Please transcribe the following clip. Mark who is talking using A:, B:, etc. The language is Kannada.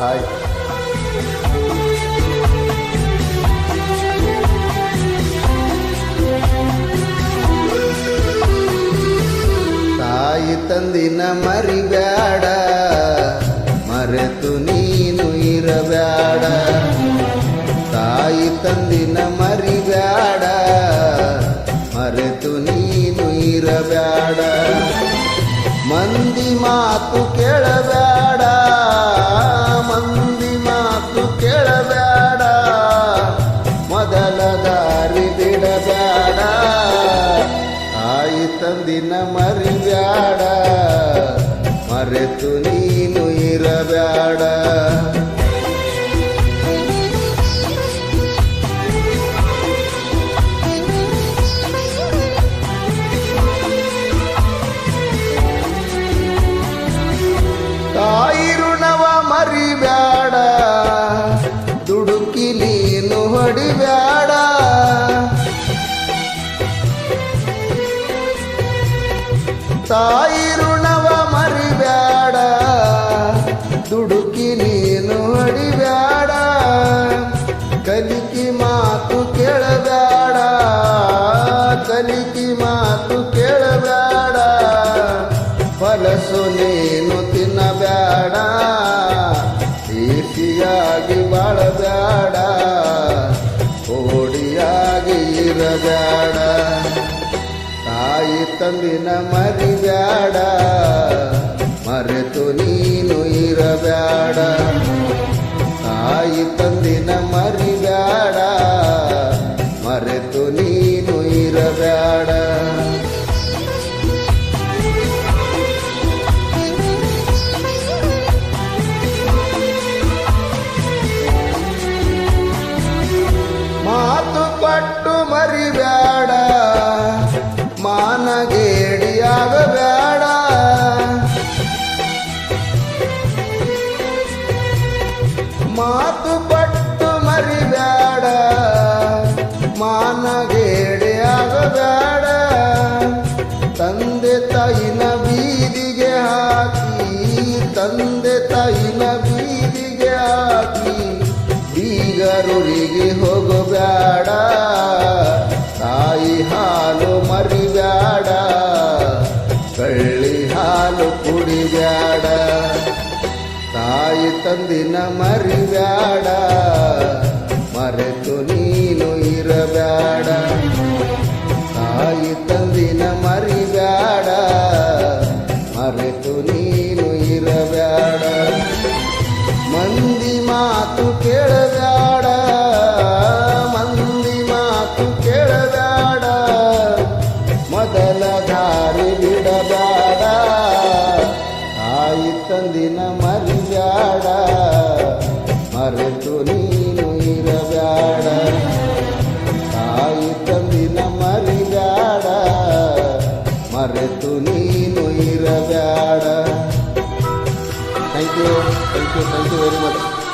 A: ಹಾಯ್ ತಾಯಿ ತಂದಿನ ಮರಿಬ್ಯಾಡ, ಮರೆತು ನೀನು ಇರಬ್ಯಾಡ. ತಾಯಿ ತಂದಿನ ಮರಿಬ್ಯಾಡ, ಮರೆತು ನೀನು ಇರಬ್ಯಾಡ. ಮಂದಿ ಮಾತು ಕೇಳಬೇಡ ಮರಿಬ್ಯಾಡ ಮರೆತು ನೀನು ಇರಬೇಡ ತಾಯಿ ಋಣವ ಮರಿಬ್ಯಾಡ. ದುಡುಕಿ ನೀನು ಅಡಿಬ್ಯಾಡ. ಕಲಿಕಿ ಮಾತು ಕೇಳಬೇಡ ಕಲಿಕಿ ಮಾತು ಕೇಳಬೇಡ ಫಲಸು ನೀನು ತಿನ್ನಬೇಡ ಈಸಿಯಾಗಿ ಬಾಳಬೇಡ ಓಡಿಯಾಗಿ ಇರಬೇಡ ತಂದಿನ ಮರಿಬ್ಯಾಡ ಮರೆತು ನೀನು ಇರಬ್ಯಾಡ. ತಾಯಿ ತಂದಿನ ಮರಿಬ್ಯಾಡ ಮರೆತು ನೀನು ಇರಬ್ಯಾಡ. ಮಾತು ಕೊಟ್ಟು ಮರಿಬ್ಯಾಡ ಮಾನಗೇಡಿಯಾಗಬೇಡ ತಂದೆ ತಾಯಿನ ಬೀದಿಗೆ ಹಾಕಿ, ತಂದೆ ತಾಯಿನ ಬೀದಿಗೆ ಹಾಕಿ ಬೀಗರೂರಿಗೆ ಹೋಗಬೇಡ. ತಾಯಿ ಹಾಲು ಮರಿಬೇಡ, ಕಳ್ಳಿ ಹಾಲು ಕುಡಿಬೇಡ. ತಾಯಿ ತಂದಿನ ಮರಿಬ್ಯಾಡ ಮಾತು ಕೇಳಬೇಡ. ಮಂದಿ ಮಾತು ಕೇಳಬೇಡ. ಮೊದಲ ದಾರಿ ಬಿಡಬೇಡ. ತಾಯಿ ತಂದಿನ ಮರಿಬೇಡ. ಮರೆತು ನೀನು ಇರಬೇಡ. ತಾಯಿ ತಂದಿನ ಮರಿಬೇಡ. ಮರೆತು ನೀನು ಇರಬೇಡ. Thank you thank you thank you very much